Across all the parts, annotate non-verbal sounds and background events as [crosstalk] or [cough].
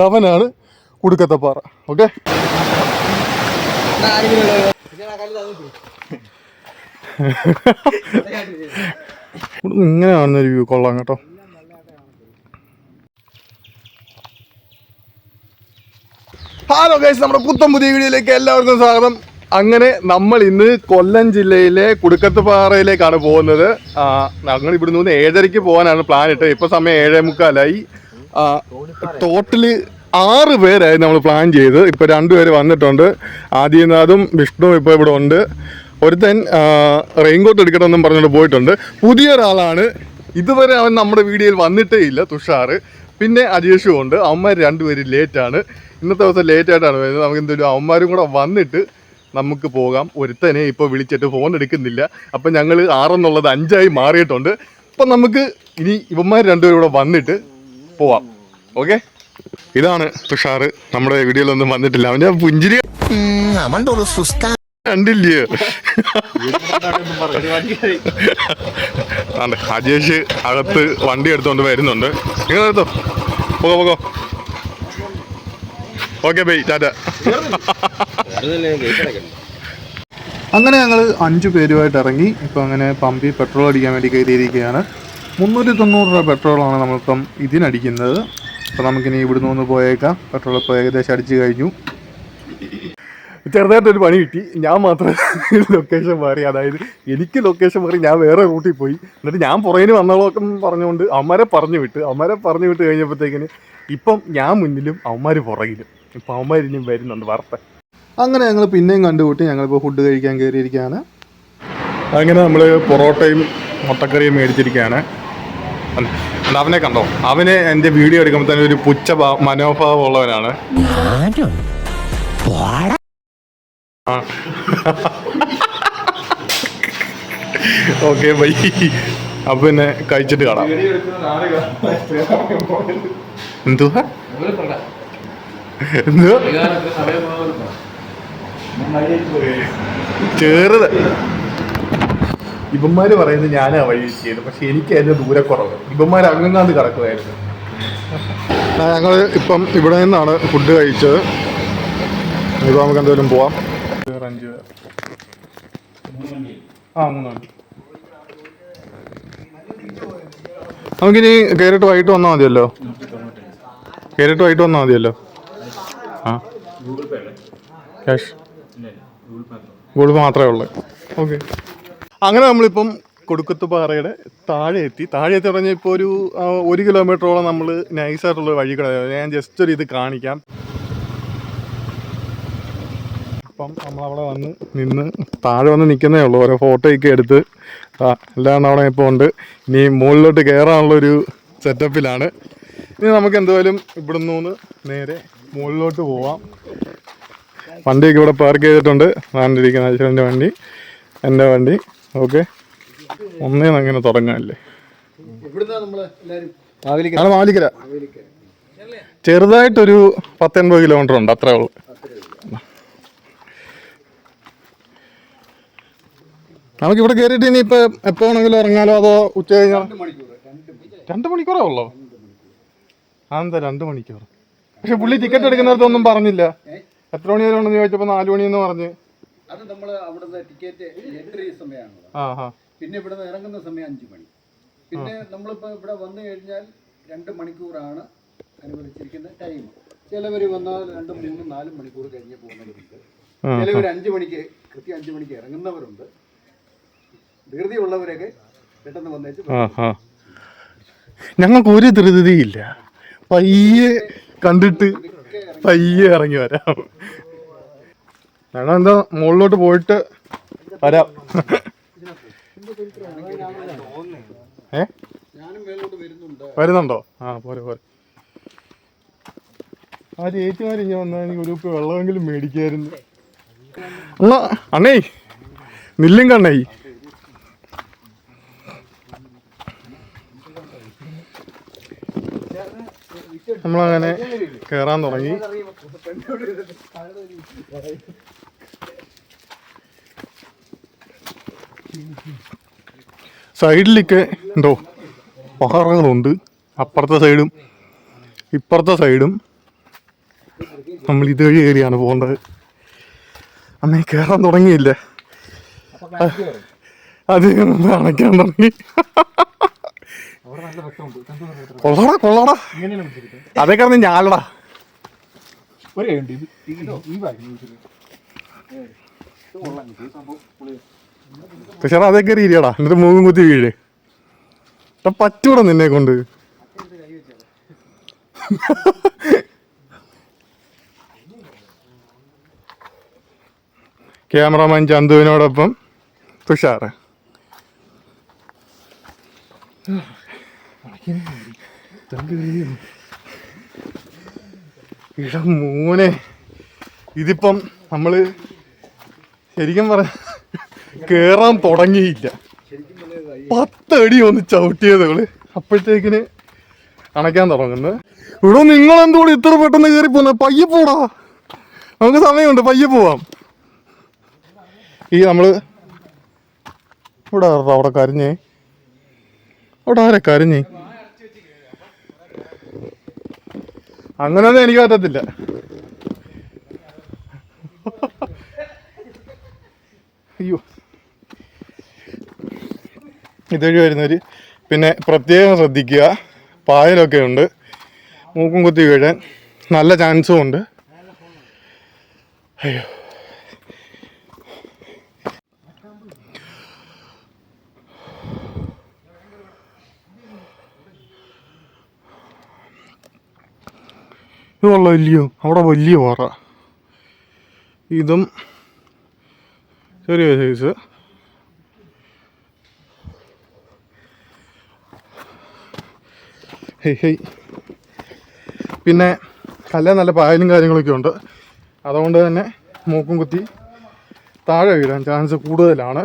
ധവനാണ് കുടുക്കത്തപ്പാറ okay? ഇങ്ങനെ കാണുന്നൊരു view കൊള്ളാം കേട്ടോ. ഹലോ ഗൈസ് നമ്മുടെ പുത്തം പുതിയ വീഡിയോയിലേക്ക് എല്ലാവർക്കും സ്വാഗതം. അങ്ങനെ നമ്മൾ ഇന്ന് കൊല്ലം ജില്ലയിലെ കുടുക്കത്തുപാറയിലേക്കാണ് പോകുന്നത്. ഞങ്ങൾ ഇവിടുന്ന് ഏഴരയ്ക്ക് പോകാനാണ് പ്ലാൻ ഇട്ടത്. ഇപ്പൊ സമയം ഏഴേ മുക്കാലായി ടോട്ടൽ ആറ് പേരായി നമ്മൾ പ്ലാൻ ചെയ്ത്. ഇപ്പൊ രണ്ടുപേര് വന്നിട്ടുണ്ട്. ആദിനാഥും വിഷ്ണു ഇപ്പോൾ ഇവിടെ ഉണ്ട്. ഒരുത്തൻ റെയിൻകോട്ട് എടുക്കണമെന്നും പറഞ്ഞുകൊണ്ട് പോയിട്ടുണ്ട്. പുതിയൊരാളാണ് ഇതുവരെ അവൻ നമ്മുടെ വീഡിയോയിൽ വന്നിട്ടേ ഇല്ല തുഷാറ്. പിന്നെ അജേഷും ഉണ്ട്. അവന്മാർ രണ്ടുപേരും ലേറ്റാണ് ഇന്നത്തെ ദിവസം ലേറ്റ് ആയിട്ടാണ് വരുന്നത്. നമുക്ക് എന്തെങ്കിലും അവന്മാരും കൂടെ വന്നിട്ട് നമുക്ക് പോകാം. ഒരുത്തനെ ഇപ്പോൾ വിളിച്ചിട്ട് ഫോൺ എടുക്കുന്നില്ല. അപ്പം ഞങ്ങൾ ആറെന്നുള്ളത് അഞ്ചായി മാറിയിട്ടുണ്ട്. അപ്പം നമുക്ക് ഇനി ഇവന്മാർ രണ്ടുപേരും കൂടെ വന്നിട്ട് പോവാം. ഓക്കെ? ഇതാണ് തുഷാറ്. നമ്മുടെ വീഡിയോയിലൊന്നും വന്നിട്ടില്ല. അവന്റെ പുഞ്ചിരി കണ്ടില്ലേ? [laughs] ആണ്ടെ, അജേഷ് അകത്ത് വണ്ടി എടുത്തോണ്ട് വരുന്നുണ്ട്. നിങ്ങൾ എടുത്തോ. പോകോ പോകോ. Okay bye Tata. അങ്ങനെ ഞങ്ങൾ അഞ്ചു പേരുമായിട്ട് ഇറങ്ങി. ഇപ്പം അങ്ങനെ പമ്പി പെട്രോൾ അടിക്കാൻ വേണ്ടി കയറിയിരിക്കുകയാണ്. മുന്നൂറ്റി തൊണ്ണൂറ് രൂപ പെട്രോളാണ് നമ്മളിപ്പം ഇതിനടിക്കുന്നത്. അപ്പോൾ നമുക്കിനി ഇവിടുന്ന് ഒന്ന് പോയേക്കാം. പെട്രോൾ ഇപ്പോൾ ഏകദേശം അടിച്ച് കഴിഞ്ഞു. ചെറുതായിട്ടൊരു പണി കിട്ടി. ഞാൻ മാത്രം [laughs] ലൊക്കേഷൻ മാറി. അതായത് എനിക്ക് ലൊക്കേഷൻ മാറി. ഞാൻ വേറെ റൂട്ടിൽ പോയി. എന്നിട്ട് ഞാൻ പുറകിന് വന്നോളൊക്കെ പറഞ്ഞുകൊണ്ട് അവന്മാരെ പറഞ്ഞു വിട്ട് അവന്മാരെ പറഞ്ഞു വിട്ട് കഴിഞ്ഞപ്പോഴത്തേക്കിന് ഇപ്പം ഞാൻ മുന്നിലും അവന്മാർ പുറകിലും. ഇപ്പം അവന്മാർ ഇനിയും വരുന്നുണ്ട്. വാർത്ത. അങ്ങനെ ഞങ്ങൾ പിന്നെയും കണ്ടുകൂട്ടി ഞങ്ങളിപ്പോൾ ഫുഡ് കഴിക്കാൻ കയറിയിരിക്കുകയാണ്. അങ്ങനെ നമ്മൾ പൊറോട്ടയും മുട്ടക്കറിയും മേടിച്ചിരിക്കുകയാണ്. അവനെ കണ്ടോ? അവനെ എന്റെ വീഡിയോ എടുക്കുമ്പോൾ തന്നെ ഒരു പുച്ഛ മനോഭാവം ഉള്ളവനാണ് ഓക്കെ ബൈ. അപ്പൊ പിന്നെ കഴിച്ചിട്ട് കാണാം. എന്തുവാ? എന്തുവാ? ചെറുത് ഇവന്മാര് പറയുന്നത് ഞാൻ ആ വഴി ചെയ്തു പക്ഷെ എനിക്ക് അതിന്റെ ദൂരക്കുറവ്. ഇവന്മാർ അങ്ങങ്ങാണ്ട് കിടക്കുമായിരുന്നു. ഞങ്ങൾ ഇപ്പം ഇവിടെ നിന്നാണ് ഫുഡ് കഴിച്ചത്. ഇപ്പൊ നമുക്ക് എന്തെങ്കിലും പോവാം. അഞ്ച് പേർ. ആ മൂന്ന് നമുക്കിനി കയറിട്ട് വൈകിട്ട് വന്നാൽ മതിയല്ലോ? കയറിട്ട് വൈകിട്ട് വന്നാൽ മതിയല്ലോ? ആ. ക്യാഷ്? ഗൂഗിൾ പേ മാത്രമേ ഉള്ളൂ. ഓക്കെ. അങ്ങനെ നമ്മളിപ്പം കൊടുക്കത്തുപാറയുടെ താഴെ എത്തി താഴെ എത്തി പറഞ്ഞാൽ ഇപ്പോൾ ഒരു ഒരു കിലോമീറ്ററോളം നമ്മൾ നൈസായിട്ടുള്ള വഴി കൂടെ ഞാൻ ജസ്റ്റ് ഒരു ഇത് കാണിക്കാം. അപ്പം നമ്മളവിടെ വന്ന് നിന്ന് താഴെ വന്ന് നിൽക്കുന്നേ ഉള്ളൂ. ഓരോ ഫോട്ടോയൊക്കെ എടുത്ത് എല്ലാം അവിടെ ഇപ്പോൾ ഉണ്ട്. ഇനി മുകളിലോട്ട് കയറാനുള്ളൊരു സെറ്റപ്പിലാണ് ഇനി നമുക്ക് എന്തായാലും ഇവിടെ നിന്ന് നേരെ മുകളിലോട്ട് പോവാം. വണ്ടിയൊക്കെ ഇവിടെ പാർക്ക് ചെയ്തിട്ടുണ്ട്. വേണ്ടിയിരിക്കുന്ന അച്ഛന്റെ വണ്ടി എന്റെ വണ്ടി. ഓക്കെ. ഒന്നേ അങ്ങനെ തുടങ്ങാനല്ലേ ആണ് മാലിക്കര ചെറുതായിട്ടൊരു പത്തൊൻപത് കിലോമീറ്റർ ഉണ്ട് അത്രേ ഉള്ളു. നമുക്ക് ഇവിടെ കയറിയിട്ട് ഇനി ഇപ്പൊ എപ്പോ വേണമെങ്കിലും ഇറങ്ങാലോ അതോ ഉച്ച കഴിഞ്ഞാൽ രണ്ട് മണിക്കൂറേ. ഉള്ളോ? അതെന്താ രണ്ട് മണിക്കൂർ പക്ഷെ പുള്ളി ടിക്കറ്റ് എടുക്കുന്നിടത്തൊന്നും പറഞ്ഞില്ല. എത്ര മണി വരെ ഉണ്ടെന്ന് ചോദിച്ചപ്പോ നാലു മണിയെന്ന് പറഞ്ഞ്. അത് നമ്മൾ അവിടുന്ന് ടിക്കറ്റ് എൻട്രി ആ പിന്നെ ഇവിടുന്ന് ഇറങ്ങുന്ന സമയം അഞ്ചു മണി. പിന്നെ നമ്മളിപ്പോൾ ഇവിടെ വന്നു കഴിഞ്ഞാൽ രണ്ട് മണിക്കൂറാണ് അനുവദിച്ചിരിക്കുന്ന ടൈം ചിലവർ വന്നാൽ രണ്ട് മൂന്നും നാലും മണിക്കൂർ കഴിഞ്ഞ് പോകുന്നവരുണ്ട്. ചിലവർ അഞ്ച് മണിക്ക് കൃത്യം അഞ്ച് മണിക്ക് ഇറങ്ങുന്നവരുണ്ട്. ധൃതിയുള്ളവരൊക്കെ പെട്ടെന്ന് വന്നേച്ച് ഞങ്ങൾക്ക് ഒരു ധൃതിയില്ല. പയ്യെ കണ്ടിട്ട് പയ്യെ ഇറങ്ങി വരാം. ഞങ്ങൾ എന്താ മുകളിലോട്ട് പോയിട്ട് വരാം. ഏ? വരുന്നുണ്ട്? ആ പോരെ പോരെ. ആ ചേച്ചിമാർ ഇങ്ങനെ വന്നാൽ എനിക്ക് ഒരു ഉപ്പ് വെള്ളമെങ്കിലും മേടിക്കായിരുന്നു അണ്ണാ അണ്ണേ നില്ലും കണ്ണേ. നമ്മളങ്ങനെ കയറാൻ തുടങ്ങി. സൈഡിലൊക്കെ എന്തോ പാറകളുണ്ട് അപ്പുറത്തെ സൈഡും ഇപ്പുറത്തെ സൈഡും നമ്മൾ ഇതുവഴി കയറിയാണ് പോകേണ്ടത്. അമ്മേ കയറാൻ തുടങ്ങിയില്ല? അത് അണയ്ക്കാൻ തുടങ്ങി. കൊള്ളടാ കൊള്ളടാ. അതേ കാരണം ഞാലടാ. പക്ഷേ അതൊക്കെ ഇരിയടാ എന്നിട്ട് മൂന്നും കുത്തി വീഴ്. പറ്റൂട നിന്നെ കൊണ്ട്. ക്യാമറമാൻ ചന്തുവിനോടൊപ്പം തുഷാർ. ഇട മൂനെ. ഇതിപ്പം നമ്മൾ ശരിക്കും പറ കേറാൻ തുടങ്ങിയില്ല. പത്തടി ഒന്ന് ചവിട്ടിയത് ഇവൾ. അപ്പോഴത്തേക്കിന് അണയ്ക്കാൻ തുടങ്ങുന്നു. ഇവിടെ നിങ്ങൾ എന്തുകൂടി ഇത്ര പെട്ടെന്ന് കയറി പോന്ന പയ്യെ പോടാ. നമുക്ക് സമയമുണ്ട് പയ്യെ പോവാം. ഈ നമ്മൾ ഇവിടെ അവിടെ കരഞ്ഞേ? അവിടെ ആരെ കരഞ്ഞേ? അങ്ങനെയൊന്നും എനിക്ക് പറ്റത്തില്ല. ഇതുവഴി വരുന്നവർ പിന്നെ പ്രത്യേകം ശ്രദ്ധിക്കുക. പായലൊക്കെ ഉണ്ട്. മൂക്കും കുത്തി വീഴാൻ നല്ല ചാൻസും ഉണ്ട്. അയ്യോ. ഇതുള്ള വലിയ അവിടെ വലിയ പാറ. ഇതും ചെറിയ സൈസ് ഹെയ് പിന്നെ കല്ല നല്ല പായലും കാര്യങ്ങളൊക്കെ ഉണ്ട്. അതുകൊണ്ട് തന്നെ മൂക്കും കുത്തി താഴെ വീഴാൻ ചാൻസ് കൂടുതലാണ്.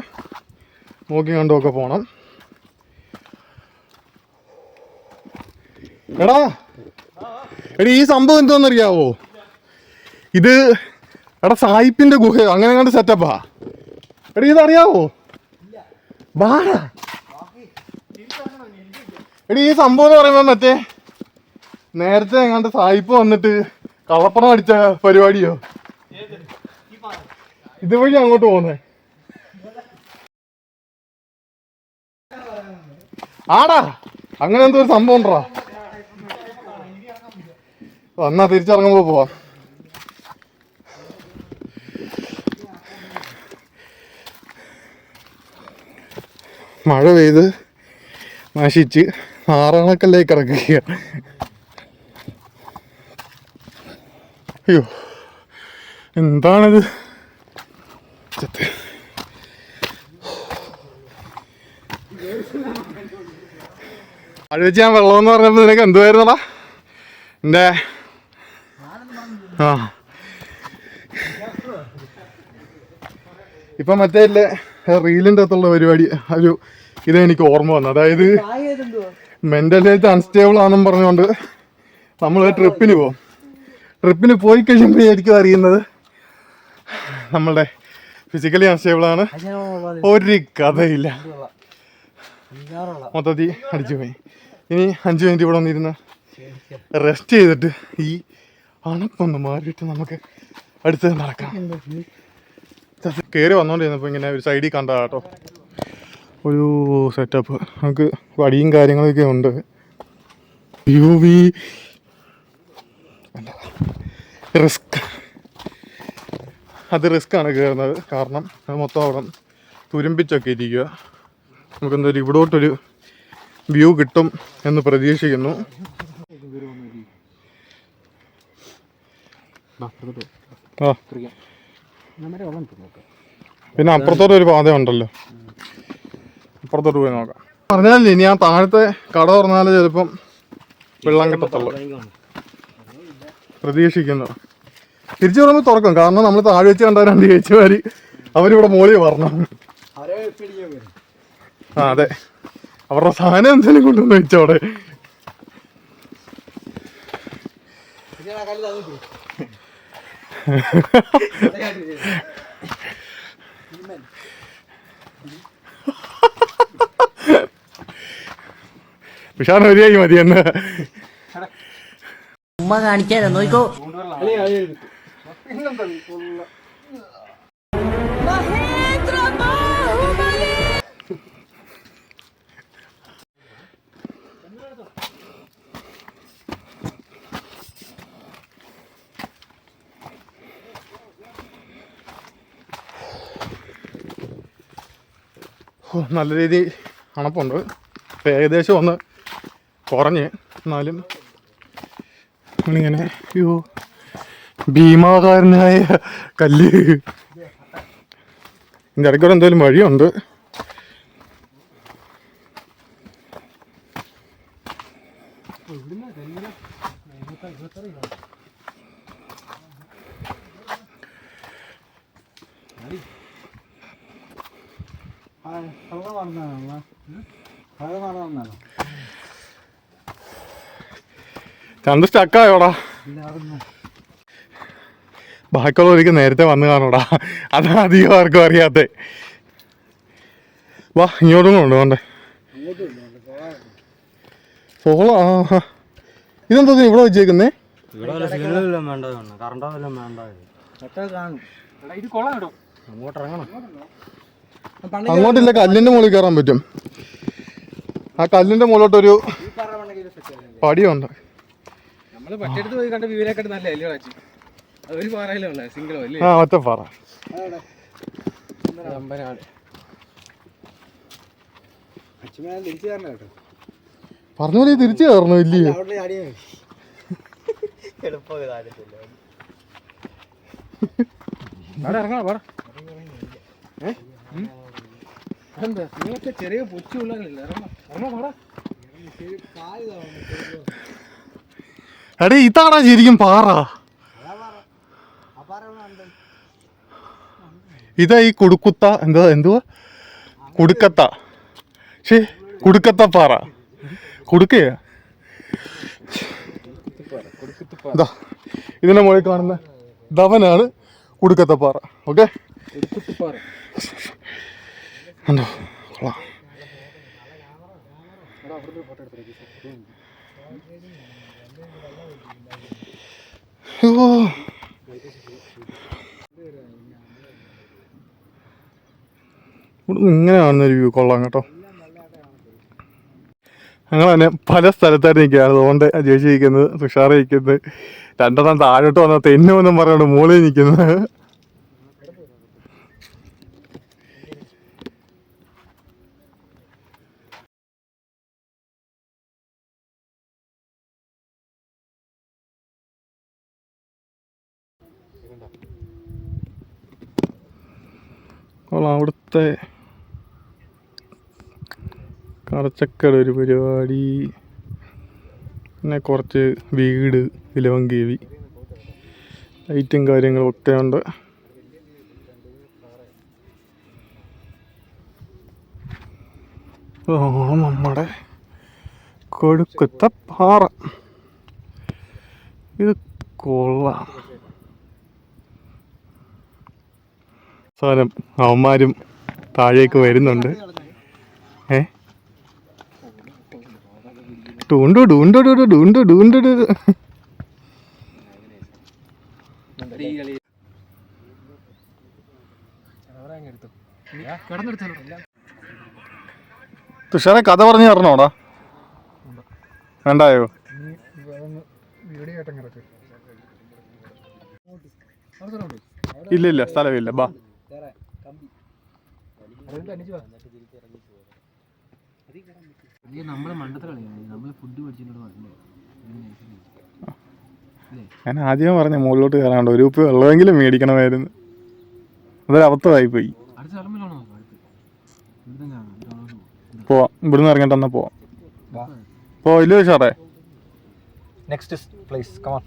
നോക്കി കണ്ടുമൊക്കെ പോകണം എടാ എടി ഈ സംഭവം എന്തോന്നറിയാവോ ഇത് എടാ സായിപ്പിന്റെ ഗുഹയോ? അങ്ങനെ കണ്ട് സെറ്റപ്പാ എടി ഇതറിയാവോ? ബാടാ എടി ഈ സംഭവം എന്ന് പറയുമ്പോ മറ്റേ നേരത്തെ എങ്ങാണ്ട് സായിപ്പ് വന്നിട്ട് കള്ളപ്പണം അടിച്ച പരിപാടിയോ? ഇതുവഴി അങ്ങോട്ട് പോന്നെ. ആടാ അങ്ങനെ എന്തോ ഒരു സംഭവം ഉണ്ടോ? വന്നാ തിരിച്ചിറങ്ങുമ്പോ പോവാ. മഴ പെയ്ത് നശിച്ച്. ആറണക്കല്ലേക്ക് കിടക്കുക അയ്യോ എന്താണിത്. മഴ വെച്ച് ഞാൻ വെള്ളം എന്ന് പറഞ്ഞപ്പോ നിനക്ക് എന്തുവായിരുന്നടാ എന്റെ ആ. ഇപ്പൊ മറ്റേ റീലിന്റെ അകത്തുള്ള പരിപാടി ഒരു ഇതെനിക്ക് ഓർമ്മ വന്നു. അതായത് ഹെൽത്ത് അൺസ്റ്റേബിൾ ആണെന്നും പറഞ്ഞുകൊണ്ട് നമ്മൾ ട്രിപ്പിന് പോകും ട്രിപ്പിന് പോയി കഴിയുമ്പോഴായിരിക്കും അറിയുന്നത്. നമ്മളുടെ ഫിസിക്കലി അൺസ്റ്റേബിൾ ആണ്. ഒരു കഥയില്ല. മൊത്തത്തിൽ അടിച്ചു പോയി. ഇനി അഞ്ച് മിനിറ്റ് ഇവിടെ വന്നിരുന്ന് റെസ്റ്റ് ചെയ്തിട്ട് ഈ അണപ്പൊന്ന് മാറിയിട്ട് നമുക്ക് അടുത്തത് നടക്കാം. കയറി വന്നോണ്ടിരുന്നപ്പോ ഇങ്ങനെ ഒരു സൈഡിൽ കണ്ട കേട്ടോ. ഒരു സെറ്റപ്പ് നമുക്ക് വടിയും കാര്യങ്ങളൊക്കെ ഉണ്ട്. യു വി റിസ്ക് അത് റിസ്ക് ആണ് കയറുന്നത് കാരണം അത് മൊത്തം അവിടെ തുരുമ്പിച്ചൊക്കെ ഇരിക്കുക. നമുക്ക് എന്തായാലും ഇവിടോട്ടൊരു വ്യൂ കിട്ടും എന്ന് പ്രതീക്ഷിക്കുന്നു. ആ. പിന്നെ അപ്പുറത്തോട്ട് ഒരു പാത ഉണ്ടല്ലോ അപ്പുറത്തോട്ട് പോയി നോക്കാം. പറഞ്ഞാലും ഇനി ആ താഴത്തെ കട തുറന്നാൽ ചിലപ്പം വെള്ളം കിട്ടത്തുള്ളൂ. പ്രതീക്ഷിക്കുന്നു. തിരിച്ചു പറയുമ്പോൾ തുറക്കും. കാരണം നമ്മൾ താഴെ വെച്ച് കണ്ട രണ്ട് ചേച്ചിമാര് അവരിവിടെ മോളി പറഞ്ഞു ആ അതെ. അവരുടെ സാധനം എന്തെങ്കിലും കൊണ്ടുവന്ന് വെച്ചോടെ വിഷാദം മതിയായി മതി എന്ന്. ഉമ്മ കാണിക്കാതെ നോക്കോ. നല്ല രീതി അണപ്പുണ്ട്. ഏകദേശം ഒന്ന് കുറഞ്ഞ് എന്നാലും ഇങ്ങനെ അയ്യോ ഭീമാകാരനായ കല്ല് ഇതിന്റെ ഇടയ്ക്കൂടെ എന്തെങ്കിലും വഴിയുണ്ട് ഹലോ കള്ള ഹായ് കള്ള ചന്ത സ്റ്റക്കായോടാ ബാക്കിയുള്ള ഒരിക്കൽ നേരത്തെ വന്നു കാണൂടാ. അതാ അധികം ആർക്കും അറിയാത്ത. വാ ഇങ്ങോട്ടും കൊണ്ടുപോണ്ടേ പോകാൻ സോളോ ആ. ഇതെന്താ ഇത് ഇവിടെ വെച്ചേക്കുന്നേ? അങ്ങോട്ടില്ല കല്ലിന്റെ മുകളിൽ കയറാൻ പറ്റും. ആ കല്ലിന്റെ മുകളിലോട്ടൊരു പടിയുണ്ട്. നമ്മൾ പറ്റെടുത്ത് പോയി കണ്ട നല്ല അല്ലേ കാച്ചി അത് ഒരു പാറയിലേ ഉള്ള സിംഗിളോ അല്ലേ ആ അമ്പനാട് അച്ഛനെ തിരിച്ചു തരണം കേട്ടോ. പറഞ്ഞ പോലെ തിരിച്ചു കയറണു ഇല്ലയോ ഇറങ്ങണം പറ എന്താ ചെറിയ പൊച്ചു ഉള്ളതല്ല ഇറങ്ങണം ഇറങ്ങണം പാടാ. എടേ ഇതാണോ ശരിക്കും പാറ? ഇതാ ഈ കുടുക്കുത്ത എന്താ എന്തുവാ? കുടുക്കത്ത. ശേ കുടുക്കത്ത പാറ. കുടുക്കയാ? ഇതാ ഇതിന്റെ മുകളിൽ കാണുന്ന ധവനാണ് കുടുക്കത്ത പാറ. ഓക്കെ? ഉണ്ടോ? കൊള്ളാം. ഇങ്ങനെ കാണുന്നൊരു വ്യൂ കൊള്ളാം കേട്ടോ. ഞങ്ങൾ തന്നെ പല സ്ഥലത്തായിട്ട് നിൽക്കുകയാണ്. അതുകൊണ്ട് ജയിച്ചിരിക്കുന്നത് തുഷാർ നിൽക്കുന്നത് രണ്ടെണ്ണം താഴോട്ട് വന്ന തെന്നുമെന്നും പറഞ്ഞുകൊണ്ട് മുകളിൽ നിൽക്കുന്നത്. കൊള്ളാം അവിടുത്തെ കറച്ചക്കട ഒരു പരിപാടി. പിന്നെ കുറച്ച് വീട് ഇലവങ്കേവി ലൈറ്റും കാര്യങ്ങളും ഒക്കെ ഉണ്ട് നമ്മുടെ കൊഴുക്കുത്ത പാറ. ഇത് കൊള്ളാം. സാധനം അവന്മാരും താഴേക്ക് വരുന്നുണ്ട്. ഏ? ഡൂണ്ടു ഡൂണ്ടു ഡൂണ്ടു ഡൂണ്ടു ഡൂണ്ടു ഡു തുഷാറെ കഥ പറഞ്ഞു തരണോടാ? വേണ്ടായോ? ഇല്ല ഇല്ല സ്ഥലമില്ല. ബാ. നമ്മൾ മണ്ടത്തെ കളിയാണ് നമ്മൾ ഫുഡ് ഞാൻ ആദ്യം പറഞ്ഞ മുകളിലോട്ട് കയറാണ്ട് ഒരു ഉപ്പ് വെള്ളമെങ്കിലും മേടിക്കണമായിരുന്നു. അതൊരു അബദ്ധമായി പോയി പോവാം ഇവിടുന്ന് ഇറങ്ങിട്ട് എന്നാ പോവാം പോ ഇല്ല തുഷാറേ നെക്സ്റ്റ് പ്ലേസ് കമാ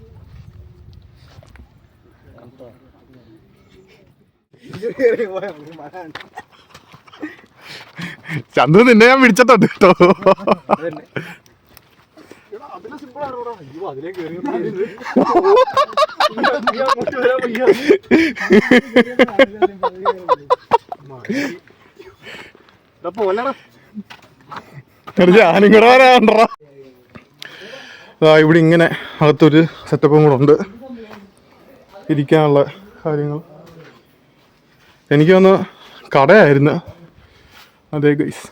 ചന്തു നിന്നെ ഞാൻ പിടിച്ചിട്ടുണ്ട് കേട്ടോ. ഞാനും കൂടെ വരാണ്ടാ ആ ഇവിടെ ഇങ്ങനെ അകത്തൊരു സെറ്റപ്പും കൂടെ ഉണ്ട്. ഇരിക്കാനുള്ള കാര്യങ്ങൾ. എനിക്ക് വന്ന് കടയായിരുന്നു. അതെ ഗൈസ്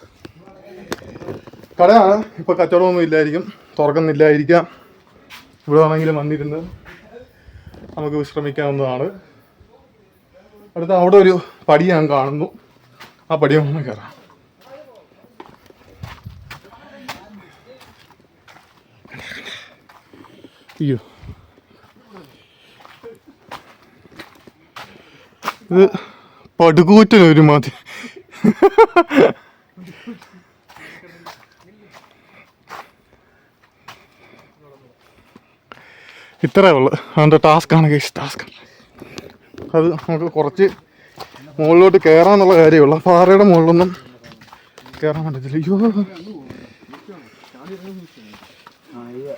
കടയാണ്. ഇപ്പോൾ കച്ചവടമൊന്നും ഇല്ലായിരിക്കും. തുറക്കുന്നില്ലായിരിക്കാം. ഇവിടെ ആണെങ്കിലും വന്നിരുന്ന് നമുക്ക് വിശ്രമിക്കാവുന്നതാണ്. അടുത്ത അവിടെ ഒരു പടി ഞാൻ കാണുന്നു. ആ പടി ഒന്ന് കയറാം. അയ്യോ. ഇത് പടുകൂറ്റന് ഒരു മതി ഇത്രേ ഉള്ളു. അതിന്റെ ടാസ്ക്കാണ് കേസ് ടാസ്ക് അത് നമുക്ക് കുറച്ച് മുകളിലോട്ട് കയറാന്നുള്ള കാര്യമുള്ള പാറയുടെ മുകളിലൊന്നും കയറാൻ പറ്റത്തില്ല. അയ്യോ. ഏ,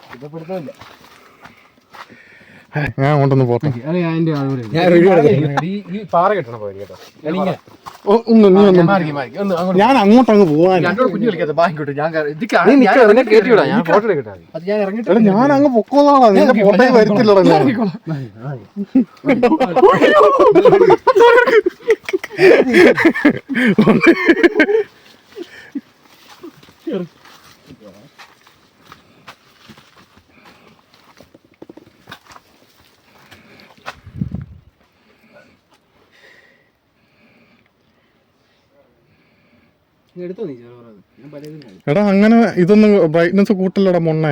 ഞാൻ കൊണ്ടൊന്ന് പോട്ടെ. ഈ പാറ കെട്ടണം പോയി കേട്ടോ. ഓ, ഒന്ന് നീ ഒന്ന്. ഞാൻ അങ്ങോട്ട് അങ്ങ് പോവാൻ കുഞ്ഞു കളിക്കാത്ത ബാങ്കിട്ട് ഞാൻ കേട്ടിവിടാ ഞാൻ ഫോട്ടോ എടുക്കട്ടെ. അത് ഞാൻ ഇറങ്ങിട്ട് എടാ ഞാൻ അങ്ങ് പൊക്കോളാടാ. നിന്റെ ഫോട്ടോയിൽ വരത്തില്ലടാ ഞാൻ. എടുത്തോ [laughs] [laughs] [laughs] നീ ചെറുപറ ഞാൻ പലതും കാണും എടാ അങ്ങനെ ഇതൊന്നും ബ്രൈറ്റ്നസ് കൂട്ടല്ലടാ മൊണ്ണേ.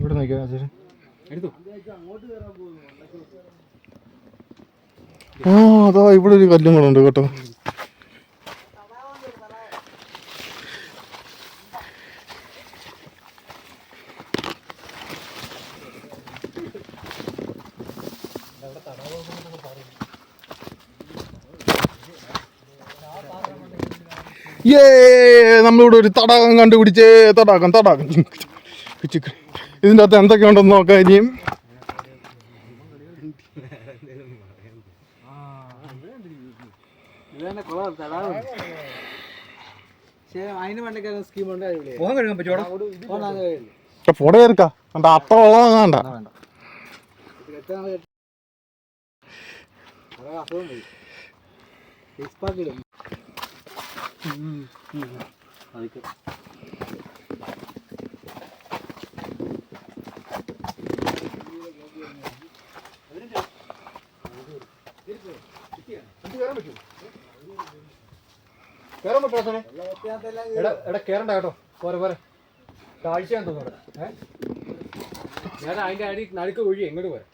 ഇവിടെ നോക്കിയോ എടുത്തോ. ആ അതാ ഇവിടെ ഒരു കല്ലും കൂടെ ഉണ്ട് കേട്ടോ. ഏ നമ്മളിവിടെ ഒരു തടാകം കണ്ടുപിടിച്ചേ. തടാകം തടാകം. ഇതിന്റെ അകത്ത് എന്തൊക്കെയുണ്ടെന്ന് നോക്കാം ഇനിയും അതിന് വേണ്ടിക്കാൻ സ്കീം ഉണ്ട് മുഖം കഴുകാൻ പറ്റുവാടാ ഫോട്ടോ കണ്ട അത്ര ഉള്ളതാ വേണ്ട എടാ കേറണ്ട കേട്ടോ പോരെ പോരെ കാഴ്ചയാൻ തോന്നുന്നു ഏ ഞാൻ അതിന്റെ അടി നടുക്ക് ഒഴി എങ്ങോട്ട് പോരെ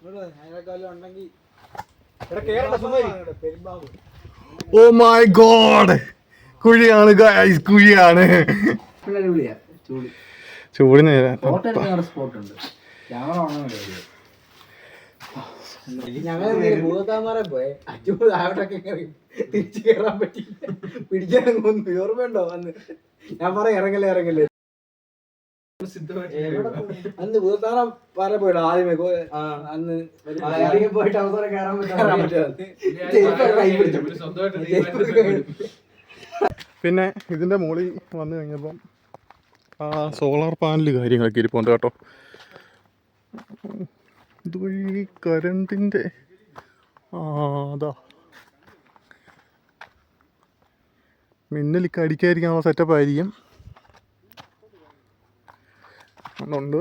എടാ കേറണ്ട സുമാരി ഓ മൈ ഗോഡ് കുഴിയാണ് ഗൈസ് കുഴിയാണ്. ചൂട് ചൂടിന് തിരിച്ചു കയറാൻ ഓർമ്മയുണ്ടോ അന്ന് ഞാൻ പറയാം ഇറങ്ങല്ലേ ഇറങ്ങല്ലേ. അന്ന് ഭൂതത്താറ പാറ പോയിട്ടോ? ആദ്യമേ ഗോ- അന്ന് ഇറങ്ങി പോയിട്ട് അവസരം കയറാൻ പറ്റാതെ പിന്നെ ഇതിന്റെ മുകളിൽ വന്നു കഴിഞ്ഞപ്പം ആ സോളാർ പാനൽ കാര്യങ്ങളൊക്കെ ഇരിപ്പുണ്ട് കേട്ടോ. ഇതുവഴി കരണ്ടിന്റെ അതാ. മിന്നലിക്ക് അടിക്കാതിരിക്കാനുള്ള സെറ്റപ്പ് ആയിരിക്കും. അതുകൊണ്ട്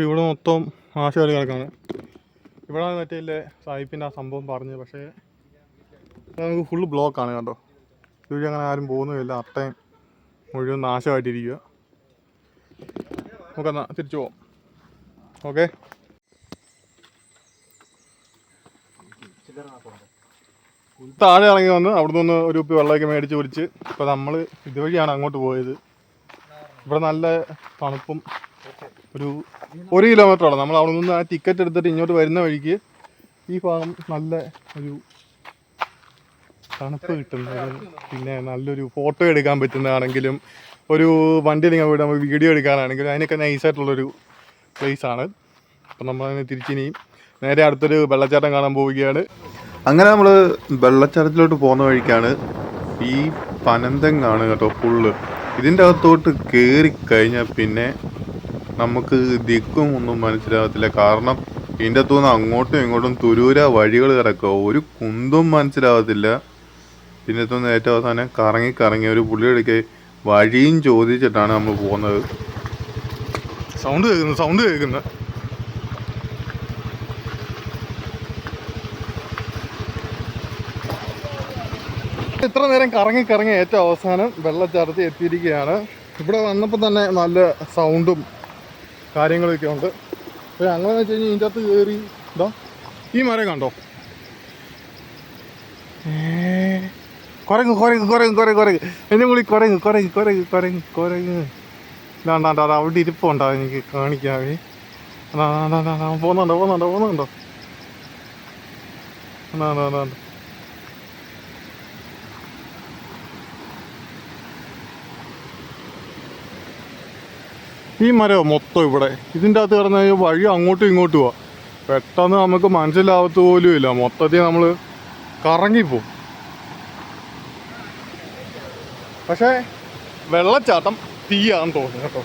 പക്ഷെ ഇവിടെ മൊത്തം ആശുപത്രി കിടക്കാണ്. ഇവിടെ മറ്റേ ഇല്ലേ ആ സംഭവം പറഞ്ഞത്. പക്ഷേ നമുക്ക് ഫുള്ള് ബ്ലോക്കാണ് കണ്ടോ? ഇതുവഴി അങ്ങനെ ആരും പോകുന്നില്ല അട്ടയും മുഴുവൻ നാശമായിട്ടിരിക്കുക. നമുക്കെന്നാ തിരിച്ചു പോവാം. ഓക്കെ? താഴെ ഇറങ്ങി വന്ന് അവിടെ നിന്ന് ഒരു ഉപ്പി വെള്ളമൊക്കെ മേടിച്ച് കുടിച്ച്. ഇപ്പോൾ നമ്മൾ ഇതുവഴിയാണ് അങ്ങോട്ട് പോയത്. ഇവിടെ നല്ല തണുപ്പും ഒരു ഒരു കിലോമീറ്ററോളം നമ്മൾ അവിടെ നിന്ന് ആ ടിക്കറ്റ് എടുത്തിട്ട് ഇങ്ങോട്ട് വരുന്ന വഴിക്ക് ഈ ഭാഗം നല്ല ഒരു തണുപ്പ് കിട്ടുന്നത് പിന്നെ നല്ലൊരു ഫോട്ടോ എടുക്കാൻ പറ്റുന്നതാണെങ്കിലും ഒരു വണ്ടിയിൽ ഇങ്ങനെ പോയിട്ട് നമുക്ക് വീഡിയോ എടുക്കാനാണെങ്കിലും അതിനൊക്കെ നൈസായിട്ടുള്ളൊരു ആണ്. അപ്പം നമ്മളതിനെ തിരിച്ചിനിയും നേരെ അടുത്തൊരു വെള്ളച്ചാട്ടം കാണാൻ പോവുകയാണ്. അങ്ങനെ നമ്മൾ വെള്ളച്ചാട്ടത്തിലോട്ട് പോകുന്ന വഴിക്കാണ് ഈ പനന്തങ്ങാണ് കേട്ടോ ഫുള്ള് ഇതിന്റെ അകത്തോട്ട് കയറി കഴിഞ്ഞാൽ പിന്നെ നമുക്ക് ദിക്കും ഒന്നും മനസ്സിലാകത്തില്ല. കാരണം ഇതിന്റെ അത്തുനിന്ന് അങ്ങോട്ടും ഇങ്ങോട്ടും തുരൂര വഴികൾ കിടക്കുക. ഒരു കുന്തും മനസ്സിലാകത്തില്ല. പിന്നെ അത്തുനിന്ന് ഏറ്റവും അവസാനം കറങ്ങി കറങ്ങി ഒരു പുള്ളിയെടുക്കെ വഴിയും ചോദിച്ചിട്ടാണ് നമ്മൾ പോകുന്നത്. സൗണ്ട് കേൾക്കുന്നു സൗണ്ട് കേൾക്കുന്നു. ഇത്ര നേരം കറങ്ങി കറങ്ങി ഏറ്റവും അവസാനം വെള്ളച്ചാട്ടത്തിൽ എത്തിയിരിക്കുകയാണ്. ഇവിടെ വന്നപ്പോൾ തന്നെ നല്ല സൗണ്ടും കാര്യങ്ങളൊക്കെ ഉണ്ട് അപ്പോൾ അങ്ങനെ വെച്ച് കഴിഞ്ഞാൽ ഇതിന്റെ അകത്ത് കയറി എന്താ ഈ മരം കണ്ടോ കുരങ്ങ് കുരങ്ങ് കുരങ്ങ് കുരങ്ങ് കുരങ്ങ് എന്നെ കൂടി കുരങ്ങ് കുരങ്ങ് കുരങ്ങ് കുരങ്ങ് കുരങ്ങ് ഇതാണ്ടാ അത് അവിടെ ഇരിപ്പുണ്ടോ എനിക്ക് കാണിക്കാവേ അതാ പോകുന്നുണ്ടോ അതാ പോകുന്നുണ്ടോ പോകുന്നുണ്ടോ പോകുന്നുണ്ടോ അതാ അതാ അതാ അതാ. ഈ മരം മൊത്തം ഇവിടെ. ഇതിന്റെ അകത്ത് കിടന്നു കഴിഞ്ഞാൽ വഴി അങ്ങോട്ടും ഇങ്ങോട്ടും പോവാം പെട്ടെന്ന് നമുക്ക് മനസ്സിലാവത്ത പോലും ഇല്ല. മൊത്തത്തിൽ നമ്മൾ കറങ്ങിപ്പോവും. പക്ഷേ വെള്ളച്ചാട്ടം തീയാന്ന് തോന്നുന്നു കേട്ടോ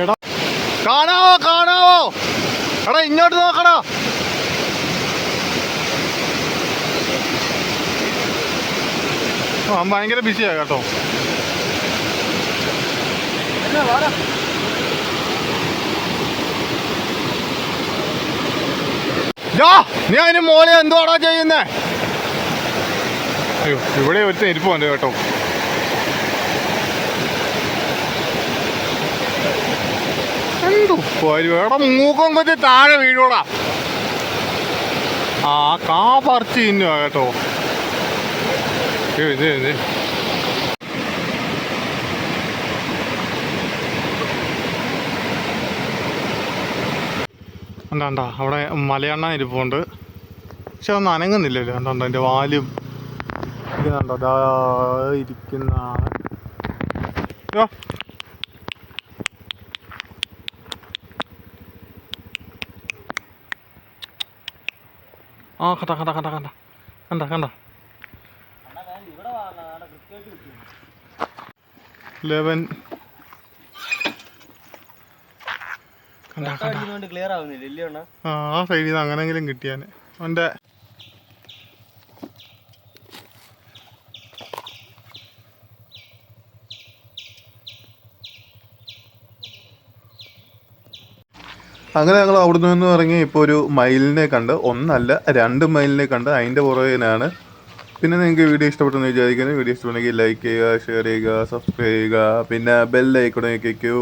എടാ കാണാവോ കാണാവോ എടാ ഇങ്ങോട്ട് നോക്കടാ ആ ഭയങ്കര ബിസിയാ കേട്ടോ. നീ അതിന് മോലെ എന്തുവാടാ ചെയ്യുന്നേ? അയ്യോ ഇവിടെ ഒറ്റ ഇരിപ്പുണ്ട് കേട്ടോ. എന്തു മൂക്കം കൊച്ച് താഴെ വീഴൂടാ. ആ കാ പറിച്ച് കേട്ടോ. ഏയ് ഇത് ഇത് കണ്ടാ കണ്ടാ അവിടെ മലയണ്ണ ഇരിപ്പുണ്ട്. പക്ഷെ അതൊന്നും അനങ്ങുന്നില്ലല്ലോ. കണ്ടോ കണ്ടോ വാലും ഇത് കണ്ടോ? ദാ ഇരിക്കുന്ന. ആ കണ്ട കണ്ട കണ്ട കണ്ട. കണ്ട കണ്ട. ലെവൻ കണ്ട കണ്ട. ക്ലിയർ ആവുന്നില്ല ഇല്ലയോ ആ ആ സൈഡിൽ നിന്ന് അങ്ങനെങ്കിലും കിട്ടിയാന്. അവന്റെ അങ്ങനെ ഞങ്ങൾ അവിടുന്ന് നിന്ന് ഇറങ്ങി ഇപ്പോൾ ഒരു മയിലിനെ കണ്ട് ഒന്നല്ല രണ്ട് മയിലിനെ കണ്ട് അതിന്റെ പുറകിനാണ് പിന്നെ നിങ്ങൾക്ക് വീഡിയോ ഇഷ്ടപ്പെട്ടെന്ന് വിചാരിക്കുന്നു. വീഡിയോ ഇഷ്ടപ്പെട്ടെങ്കിൽ ലൈക്ക് ചെയ്യുക ഷെയർ ചെയ്യുക സബ്സ്ക്രൈബ് ചെയ്യുക. പിന്നെ ബെല്ലൈക്കണേ കേൾക്കൂ